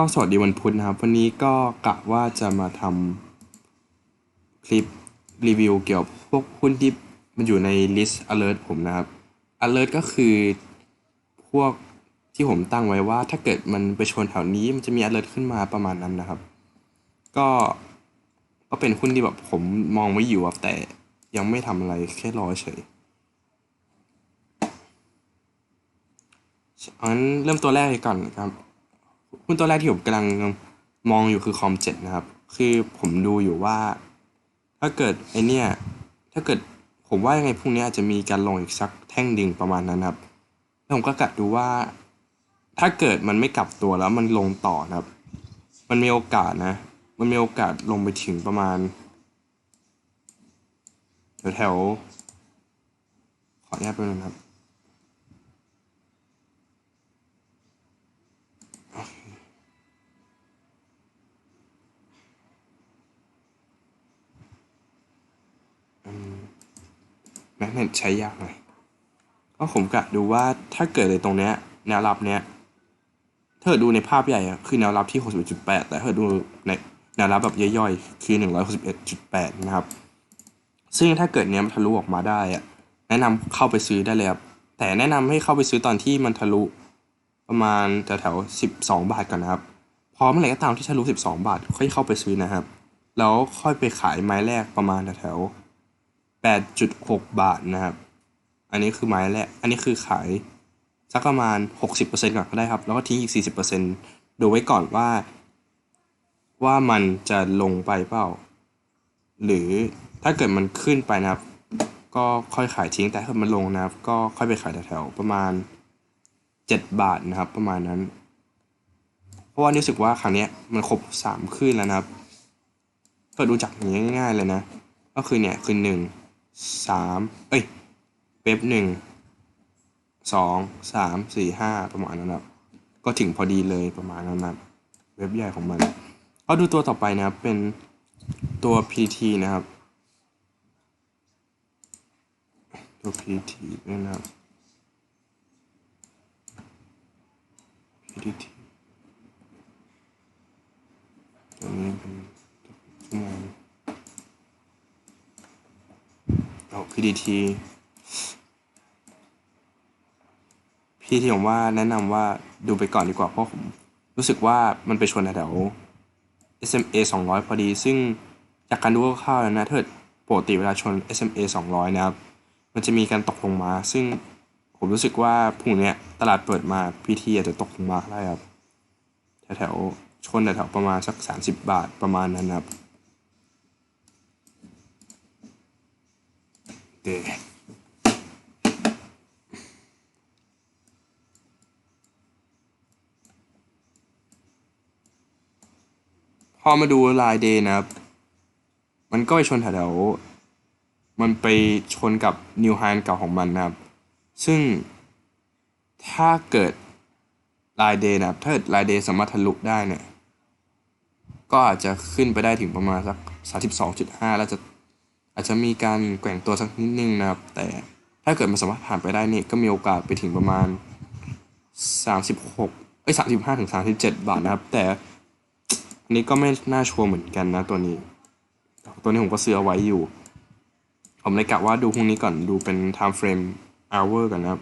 ก็สวัสดีวันพุธนะครับ วันนี้ก็กะว่าจะมาทำคลิปรีวิวเกี่ยวกับพวกหุ้นที่มันอยู่ใน list alert ผมนะครับ alert ก็คือพวกที่ผมตั้งไว้ว่าถ้าเกิดมันไปชนแถวนี้มันจะมี alert ขึ้นมาประมาณนั้นนะครับ ก็ก็เป็นหุ้นที่แบบผมมองไว้อยู่ครับแต่ยังไม่ทำอะไรแค่รอเฉยอันเริ่มตัวแรกเลยก่อนครับ หุ้นตัวแรกที่ผมกำลังมองอยู่คือคอมเจ็ดนะครับ คือผมดูอยู่ว่า ถ้าเกิดไอเนี้ยถ้าเกิดผมว่ายังไงพรุ่งนี้อาจจะมีการลงอีกสักแท่งดิ่งประมาณนั้นครับแล้วผมก็กัดดูว่า ถ้าเกิดมันไม่กลับตัวแล้วมันลงต่อนะครับ มันมีโอกาสนะ มันมีโอกาสลงไปถึงประมาณแถวแถวๆขออนุญาตไปบนึงนะครับ แมกเนตใช้ยากหน่อยก็ผมกะดูว่าถ้าเกิดในตรงเนี้ยแนวรับเนี้ยถ้าเกิดดูในภาพใหญ่อะคือแนวรับที่ 61.8 แต่ถ้าดูในแนวรับแบบย่อยๆ คือ 161.8 นะครับ ซึ่งถ้าเกิดเนี้ยมันทะลุออกมาได้อะแนะนำเข้าไปซื้อได้เลยครับ แต่แนะนำให้เข้าไปซื้อตอนที่มันทะลุประมาณแถวๆ12บาทก่อนนะครับ พอเมื่อไหร่ก็ตามที่ทะลุ12บาท ค่อยเข้าไปซื้อนะครับ แล้วค่อยไปขายไม้แรกประมาณแถวๆ 8.6 บาทนะครับ อันนี้คือไม้แรก อันนี้คือขายสักประมาณ 60%ก่อนก็ได้ครับ แล้วก็ทิ้งอีก 40%ดูไว้ก่อนว่า ว่ามันจะลงไปเปล่า หรือถ้าเกิดมันขึ้นไปนะครับ ก็ค่อยขายทิ้งแต่ถ้ามันลงนะครับ ก็ค่อยไปขายแถวๆประมาณ 7 บาทนะครับ ประมาณนั้น เพราะว่ารู้สึกว่าครั้งนี้มันครบ3ขึ้นแล้วนะครับก็ดูจากอย่างง่ายๆเลยนะ ก็คือเนี่ยคือหนึ่ง สามเอ้ยเว็บหนึ่งสองสามสี่ห้าประมาณนั้นครับ ก็ถึงพอดีเลยประมาณนั้นนะครับเว็บใหญ่ของมันก็ดูตัวต่อไปนะครับ เป็นตัว PT นะครับ ตัว PT นะครับ PT ตัวนี้เป็นชั่วโมง เอา PDT พี่ที่ผมว่าแนะนำว่าดูไปก่อนดีกว่าเพราะผมรู้สึกว่ามันไปชนแถว SMA 200 พอดี ซึ่งจากการดูคร่าวๆแล้วนะถ้าเกิดปกติเวลาชน SMA 200 นะครับ มันจะมีการตกลงมา ซึ่งผมรู้สึกว่าพรุ่งนี้ตลาดเปิดมา PT อาจจะตกลงมาได้ครับ แถวๆชนแถวๆประมาณสัก 30 บาทประมาณนั้นครับ เดพอมาดูลายเดย์นะครับ มันก็ไปชนแถวๆมันไปชนกับนิวไฮเก่าของมันนะครับ ซึ่งถ้าเกิดลายเดย์นะครับ ถ้าเกิดลายเดย์สามารถทะลุได้เนี่ย ก็อาจจะขึ้นไปได้ถึงประมาณสัก 32.5 แล้วจะ อาจจะมีการแกว่งตัวสักนิดนึงนะครับ แต่ถ้าเกิดมันสามารถผ่านไปได้นี่ก็มีโอกาสไปถึงประมาณ 36เอ้ย35ถึง37 บาทนะครับ แต่อันนี้ก็ไม่น่าชัวร์เหมือนกันนะตัวนี้ ตัวนี้ผมก็ซื้อเอาไว้อยู่ ผมเลยกะว่าดูพรุ่งนี้ก่อนดูเป็น time frame hour ก่อนนะครับ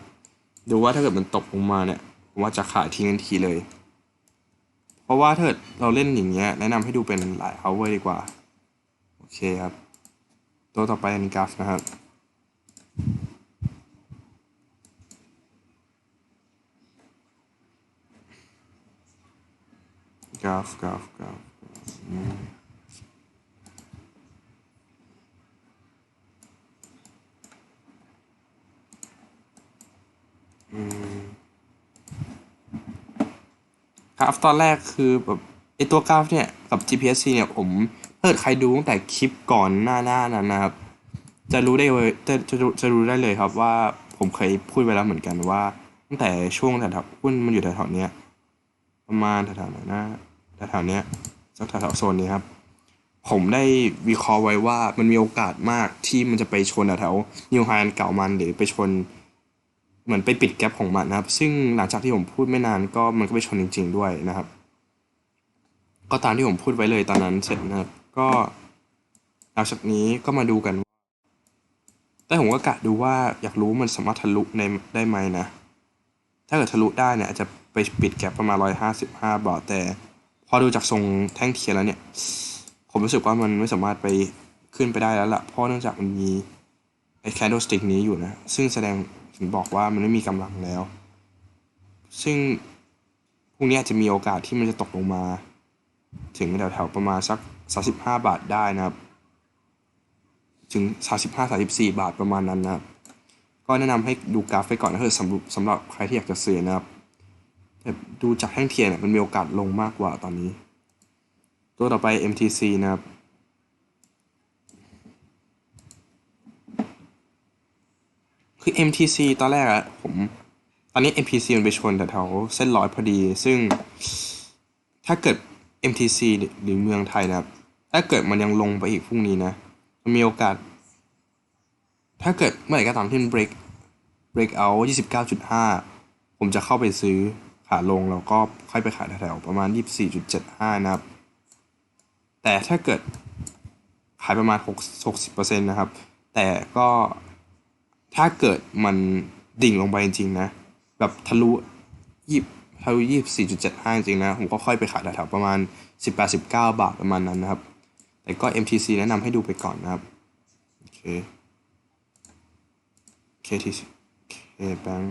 ดูว่าถ้าเกิดมันตกลงมาเนี่ยผมว่าจะขายทิ้งทันทีเลย เพราะว่าถ้าเกิดเราเล่นอย่างเงี้ยแนะนำให้ดูเป็นหลาย hour ดีกว่า โอเคครับ ตัวต่อไปอันนี้กราฟนะครับกราฟกราฟกราฟกราฟตอนแรกคือแบบไอตัวกราฟเนี่ย กับ GPSC เนี่ยผม เกิดใครดูตั้งแต่คลิปก่อนหน้าหน้านั้นนะครับ จะรู้ได้เลยจะจะจะรู้ได้เลยครับว่าผมเคยพูดไปแล้วเหมือนกันว่า ตั้งแต่ช่วงแถวๆหุ้นมันอยู่แถวๆเนี้ยประมาณแถวๆไหนนะแถวๆเนี้ยสักแถวๆโซนนี้ครับ ผมได้วิเคราะห์ไว้ว่ามันมีโอกาสมากที่มันจะไปชนแถวๆนิวไฮเก่ามันหรือไปชน เหมือนไปปิดแกลบของมันนะครับ ซึ่งหลังจากที่ผมพูดไม่นานก็มันก็ไปชนจริง ๆ ด้วยนะครับ ก็ตามที่ผมพูดไว้เลยตอนนั้นเสร็จนะครับ ก็หลังจากนี้ก็มาดูกันว่าแต่ผมก็กะดูว่าอยากรู้มันสามารถทะลุในได้ไหมนะ ถ้าเกิดทะลุได้เนี่ยอาจจะไปปิดแก็บประมาณร้อยห้าสิบห้าบาทแต่ พอดูจากทรงแท่งเทียนแล้วเนี่ย ผมรู้สึกว่ามันไม่สามารถไปขึ้นไปได้แล้วล่ะ เพราะเนื่องจากมันมีไอ้แคด d สติกนี้อยู่นะ ซึ่งแสดงถึงบอกว่ามันไม่มีกำลังแล้ว ซึ่งพรุ่งนี้อาจจะมีโอกาสที่มันจะตกลงมา ถึงแถวๆประมาณสัก 35 บาทได้นะครับ ถึง 35 34 บาทประมาณนั้นนะครับ ก็แนะนำให้ดูกราฟไปก่อนนะคือสำหรับสำหรับใครที่อยากจะซื้อนะครับแต่ดูจากแท่งเทียนมันมีโอกาสลงมากกว่าตอนนี้ ตัวต่อไป MTC นะครับคือ MTC ตอนแรกอะผมตอนนี้ MTC มันไปชนแถวเส้นร้อยพอดี ซึ่งถ้าเกิด MTC หรือเมืองไทยนะครับ ถ้าเกิดมันยังลงไปอีกพรุ่งนี้นะ มันมีโอกาส ถ้าเกิดเมื่อไหร่ก็ตามที่มัน break break out 29.5 ผมจะเข้าไปซื้อขาลงแล้วก็ค่อยไปขายแถวๆประมาณ 24.75 นะครับ แต่ถ้าเกิดขายประมาณ 6 60%นะครับ แต่ก็ถ้าเกิดมันดิ่งลงไปจริงๆนะ แบบทะลุยี่ทะลุยี่สี่จุดเจ็ดห้าจริงๆนะ ผมก็ค่อยไปขายแถวๆประมาณสิบแปดสิบเก้าบาทประมาณนั้นนะครับ แต่ก็ MTC แนะนำให้ดูไปก่อนนะครับ โอเค KTC KBank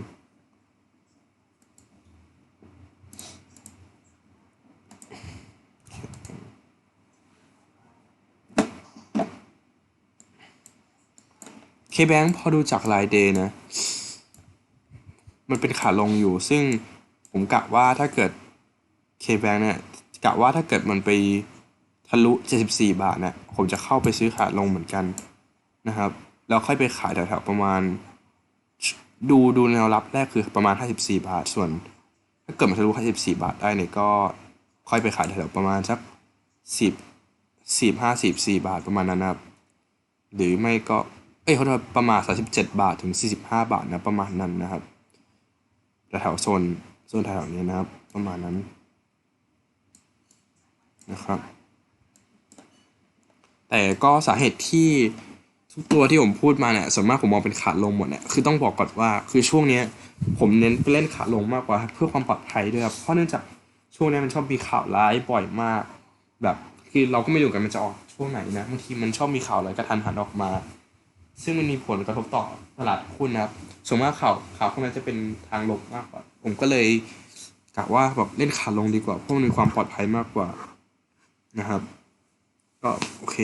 เคแบงพอดูจากรายเดย์นะ มันเป็นขาลงอยู่ ซึ่งผมกะว่าถ้าเกิด K-Bank เนี่ยกะว่าถ้าเกิดมันไป ทะลุ 74 บาทเนี่ยผมจะเข้าไปซื้อขาลงเหมือนกันนะครับ แล้วค่อยไปขายแถวๆประมาณ ดูดูแนวรับแรกคือประมาณ 54 บาท ส่วน ถ้าเกิดมันทะลุ 54 บาทได้เนี่ยก็ค่อยไปขายแถวๆประมาณสัก 10 15 14บาทประมาณนั้นนะครับ หรือไม่ก็ เอ้ยเขาประมาณ 37 บาทถึง 45 บาทนะประมาณนั้นนะครับแถวโซนโซนแถวนี้นะครับ ประมาณนั้นนะครับ แต่ก็สาเหตุที่ทุกตัวที่ผมพูดมาเนี่ยส่วนมากผมมองเป็นขาลงหมดเนี่ยคือต้องบอกก่อนว่าคือช่วงเนี้ยผมเน้นไปเล่นขาลงมากกว่าเพื่อความปลอดภัยด้วยครับเพราะเนื่องจากช่วงนี้มันชอบมีข่าวร้ายบ่อยมาก แบบคือเราก็ไม่รู้กันมันจะออกช่วงไหนนะบางทีมันชอบมีข่าวอะไรกระทันหันออกมา ซึ่งมันมีผลกระทบต่อตลาดหุ้นนะครับส่วนมากข่าวข่าวพวกนั้นจะเป็นทางลบมากกว่า ผมก็เลยกะว่าแบบเล่นขาลงดีกว่าเพราะมันมีความปลอดภัยมากกว่านะครับ ก็โอเค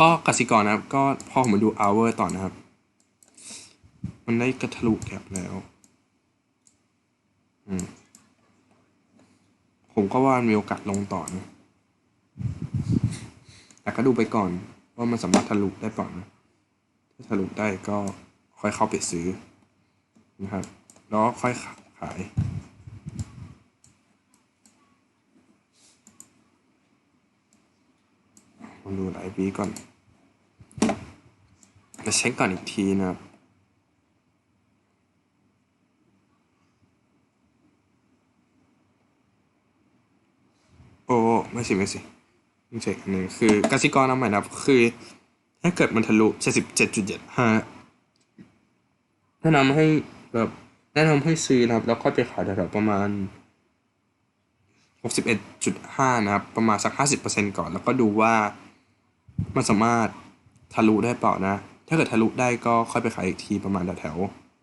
ก็กสิกรนะครับ ก็พอผมมาดู hour ต่อนะครับ มันได้กระทะลุแกบแล้ว อืม ผมก็ว่ามีโอกาสลงต่อนะแต่ก็ดูไปก่อน ว่ามันสามารถทะลุได้เปล่านะถ้าทะลุได้ก็ค่อยเข้าไปซื้อนะครับ แล้วค่อยขาย มาดูหลายวีก่อนมาเช็คก่อนอีกทีนะครับโอ้ไม่สิไม่สิไม่ใช่อันนี้คือกสิกรน้ำใหม่นะครับ คือถ้าเกิดมันทะลุ77.75แนะนำให้แบบแนะนำให้ซื้อนะครับ แล้วค่อยไปขายแถวๆประมาณ61.5นะครับ ประมาณสัก50%ก่อน แล้วก็ดูว่า มันสามารถทะลุได้เปล่านะ ถ้าเกิดทะลุได้ก็ค่อยไปขายอีกทีประมาณแถว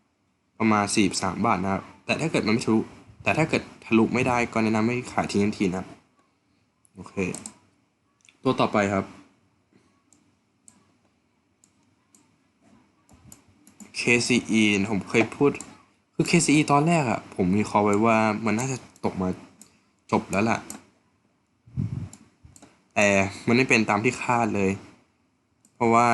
ๆประมาณ43บาทนะครับ แต่ถ้าเกิดมันไม่ทะลุ แต่ถ้าเกิดทะลุไม่ได้ก็แนะนำให้ขายทิ้งทันทีนะ โอเค ตัวต่อไปครับ KCE นผมเคยพูดคือ KCE ตอนแรกอะผมมีคอไว้ว่ามันน่าจะตกมาจบแล้วล่ะ แต่มันไม่เป็นตามที่คาดเลย เพราะว่า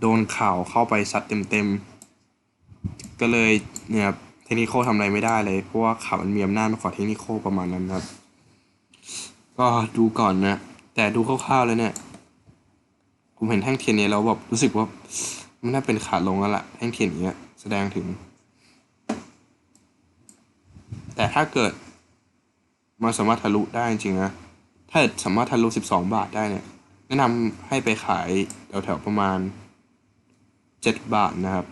โดนข่าวเข้าไปซัดเต็มๆ ก็เลยเนี่ยเทคนิคทำอะไรไม่ได้เลย เพราะว่าข่าวมันมีอำนาจมากกว่าเทคนิคประมาณนั้นครับ ก็ดูก่อนนะ แต่ดูคร่าวๆเลยเนี่ย ผมเห็นแท่งเทียนนี้แล้วแบบรู้สึกว่ามันน่าเป็นขาลงแล้วล่ะแท่งเทียนอย่างเงี้แสดงถึง แต่ถ้าเกิด มันสามารถทะลุได้จริงนะ ถ้าสามารถทะลุสิบสองบาทได้เนี่ย แนะนำให้ไปขายแถวๆประมาณเจ็ดบาทนะครับ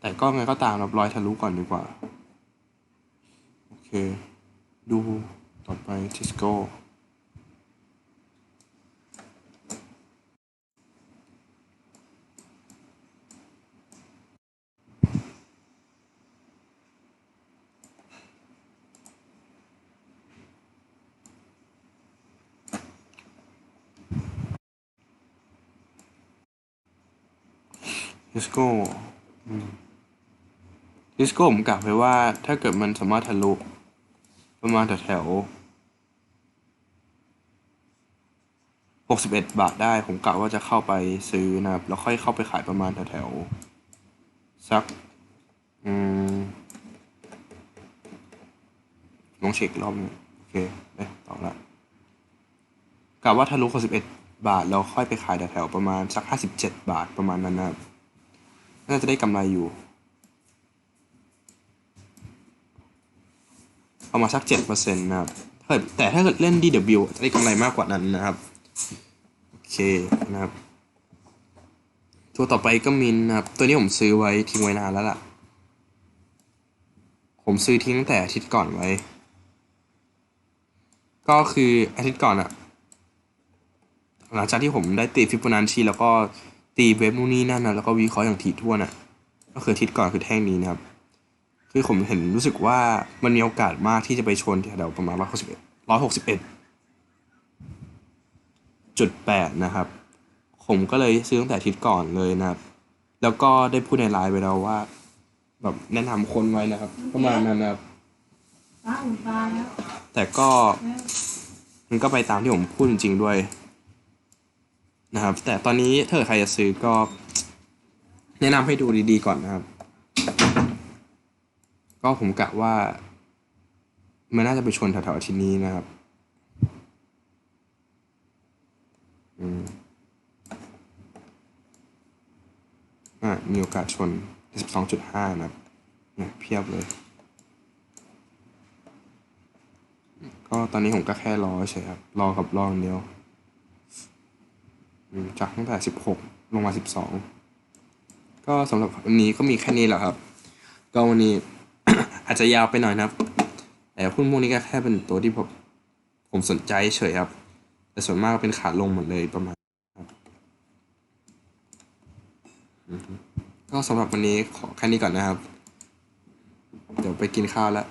แต่ก็ไงก็ตามรับร้อยทะลุก่อนดีกว่า โอเค ดูต่อไปทิสโก้ ดิสโก้ดิสโก้ผมกะไว้ว่า ถ้าเกิดมันสามารถทะลุ ประมาณแถวหกสิบเอ็ดบาทได้ ผมกะว่าจะเข้าไปซื้อนะครับ แล้วค่อยเข้าไปขายประมาณแถวๆสัก อืมลองเช็ครอบนึงโอเคเอ๊ะต่อละกะว่าทะลุหกสิบเอ็ดบาทแล้วค่อยไปขายแถวๆประมาณสักห้าสิบเจ็ดบาทประมาณนั้นนะครับ น่าจะได้กำไรอยู่ ประมาณสักเจ็ดเปอร์เซ็นต์นะครับถ้าแต่ถ้าเกิดเล่น DW จะได้กำไรมากกว่านั้นนะครับ โอเคนะครับ ตัวต่อไปก็มินนะครับ ตัวนี้ผมซื้อไว้ทิ้งไว้นานแล้วล่ะ ผมซื้อทิ้งตั้งแต่อาทิตย์ก่อนไว้ ก็คืออาทิตย์ก่อนอะหลังจากที่ผมได้ตีฟิบ o นัชชีแล้วก็ ตีเว็บนู่นนี่นั่นนะแล้วก็วิเคราะห์อย่างถี่ถ้วนอะก็คืออาทิตย์ก่อนคือแท่งนี้นะครับ คือผมเห็นรู้สึกว่ามันมีโอกาสมากที่จะไปชนแถวๆประมาณร้อยหกสิบเอ็ดร้อยหกสิบเอ็ดจุดแปดนะครับ ผมก็เลยซื้อตั้งแต่อาทิตย์ก่อนเลยนะครับ แล้วก็ได้พูดในไลน์ไปแล้วว่า แบบแนะนำคนไว้นะครับ ประมาณนั้นนะครับป้าอุ่นปลาแล้วแต่ก็มันก็ไปตามที่ผมพูดจริงๆด้วย นะครับ แต่ตอนนี้ถ้าเกิดใครจะซื้อก็ แนะนำให้ดูดีๆก่อนนะครับ ก็ผมกะว่า มันน่าจะไปชนแถวๆทิตย์นี้นะครับอืมอ่ามีโอกาสชน 12.5 นะครับเนี่ยเพียบเลย ก็ตอนนี้ผมก็แค่รอเฉยครับ รอกับรออย่างเดียว จากตั้งแต่ 16 ลงมา 12 ก็สำหรับวันนี้ก็มีแค่นี้แหละครับ ก็วันนี้ อาจจะยาวไปหน่อยนะครับ แต่หุ้นพวกนี้ก็แค่เป็นตัวที่ผมผมสนใจเฉยครับ แต่ส่วนมากก็เป็นขาลงหมดเลยประมาณก็สำหรับวันนี้ขอแค่นี้ก่อนนะครับ เดี๋ยวไปกินข้าวแล้ว